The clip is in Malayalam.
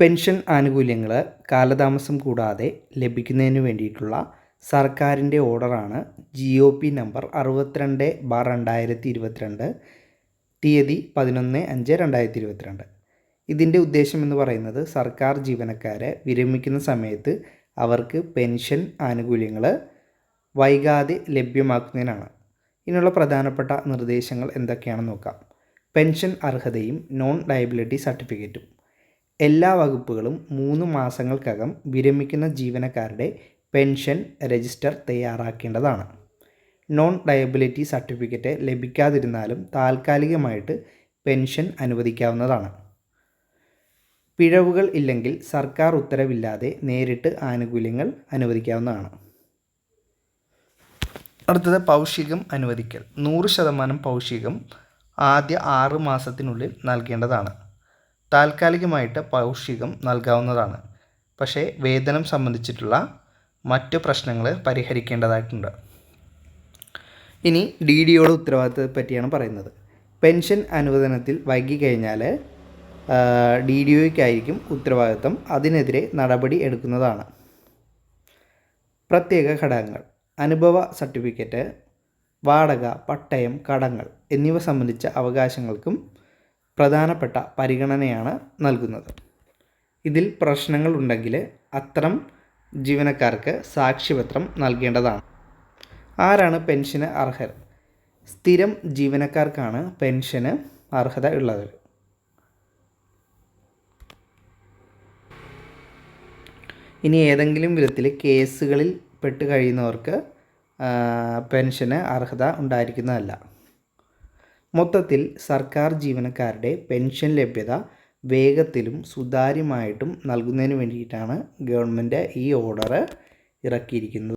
പെൻഷൻ ആനുകൂല്യങ്ങൾ കാലതാമസം കൂടാതെ ലഭിക്കുന്നതിന് വേണ്ടിയിട്ടുള്ള സർക്കാരിന്റെ ഓർഡറാണ് ജി ഒ പി നമ്പർ അറുപത്തിരണ്ട് ബാർ രണ്ടായിരത്തി ഇരുപത്തിരണ്ട് തീയതി പതിനൊന്ന് അഞ്ച് രണ്ടായിരത്തി ഇരുപത്തിരണ്ട് ഇതിന്റെ ഉദ്ദേശം എന്ന് പറയുന്നത് സർക്കാർ ജീവനക്കാരെ വിരമിക്കുന്ന സമയത്ത് അവർക്ക് പെൻഷൻ ആനുകൂല്യങ്ങൾ വൈകാതെ ലഭ്യമാക്കുന്നതിനാണ്. ഇതിനുള്ള പ്രധാനപ്പെട്ട നിർദ്ദേശങ്ങൾ എന്തൊക്കെയാണെന്ന് നോക്കാം. പെൻഷൻ അർഹതയും നോൺ ലയബിലിറ്റി സർട്ടിഫിക്കറ്റും. എല്ലാ വകുപ്പുകളും മൂന്ന് മാസങ്ങൾക്കകം വിരമിക്കുന്ന ജീവനക്കാരുടെ പെൻഷൻ രജിസ്റ്റർ തയ്യാറാക്കേണ്ടതാണ്. നോൺ ഡയബിലിറ്റി സർട്ടിഫിക്കറ്റ് ലഭിക്കാതിരുന്നാലും താൽക്കാലികമായിട്ട് പെൻഷൻ അനുവദിക്കാവുന്നതാണ്. പിഴവുകൾ ഇല്ലെങ്കിൽ സർക്കാർ ഉത്തരവില്ലാതെ നേരിട്ട് ആനുകൂല്യങ്ങൾ അനുവദിക്കാവുന്നതാണ്. അടുത്തത് പൗഷികം അനുവദിക്കൽ. നൂറ് ശതമാനം പൗഷികം ആദ്യ ആറ് മാസത്തിനുള്ളിൽ നൽകേണ്ടതാണ്. താൽക്കാലികമായിട്ട് പൗഷികം നൽകാവുന്നതാണ്. പക്ഷേ വേതനം സംബന്ധിച്ചിട്ടുള്ള മറ്റു പ്രശ്നങ്ങൾ പരിഹരിക്കേണ്ടതായിട്ടുണ്ട്. ഇനി ഡി ഡിയുടെ ഉത്തരവാദിത്തത്തെ പറ്റിയാണ് പറയുന്നത്. പെൻഷൻ അനുവദനത്തിൽ വൈകിക്കഴിഞ്ഞാൽ ഡി ഡി ഒയ്ക്കായിരിക്കും ഉത്തരവാദിത്തം. അതിനെതിരെ നടപടി എടുക്കുന്നതാണ്. പ്രത്യേക ഘടകങ്ങൾ. അനുഭവ സർട്ടിഫിക്കറ്റ് വാടക പട്ടയം കടങ്ങൾ എന്നിവ സംബന്ധിച്ച അവകാശങ്ങൾക്കും പ്രധാനപ്പെട്ട പരിഗണനയാണ് നൽകുന്നത്. ഇതിൽ പ്രശ്നങ്ങൾ ഉണ്ടെങ്കിൽ അത്തരം ജീവനക്കാർക്ക് സാക്ഷ്യപത്രം നൽകേണ്ടതാണ്. ആരാണ് പെൻഷന് അർഹർ? സ്ഥിരം ജീവനക്കാർക്കാണ് പെൻഷന് അർഹത ഉള്ളത്. ഇനി ഏതെങ്കിലും വിധത്തിൽ കേസുകളിൽ പെട്ട് കഴിയുന്നവർക്ക് പെൻഷന് അർഹത ഉണ്ടായിരിക്കുന്നതല്ല. മൊത്തത്തിൽ സർക്കാർ ജീവനക്കാരുടെ പെൻഷൻ ലഭ്യത വേഗത്തിലും സുതാര്യമായിട്ടും നൽകുന്നതിന് വേണ്ടിയിട്ടാണ് ഗവൺമെന്റ് ഈ ഓർഡർ ഇറക്കിയിരിക്കുന്നത്.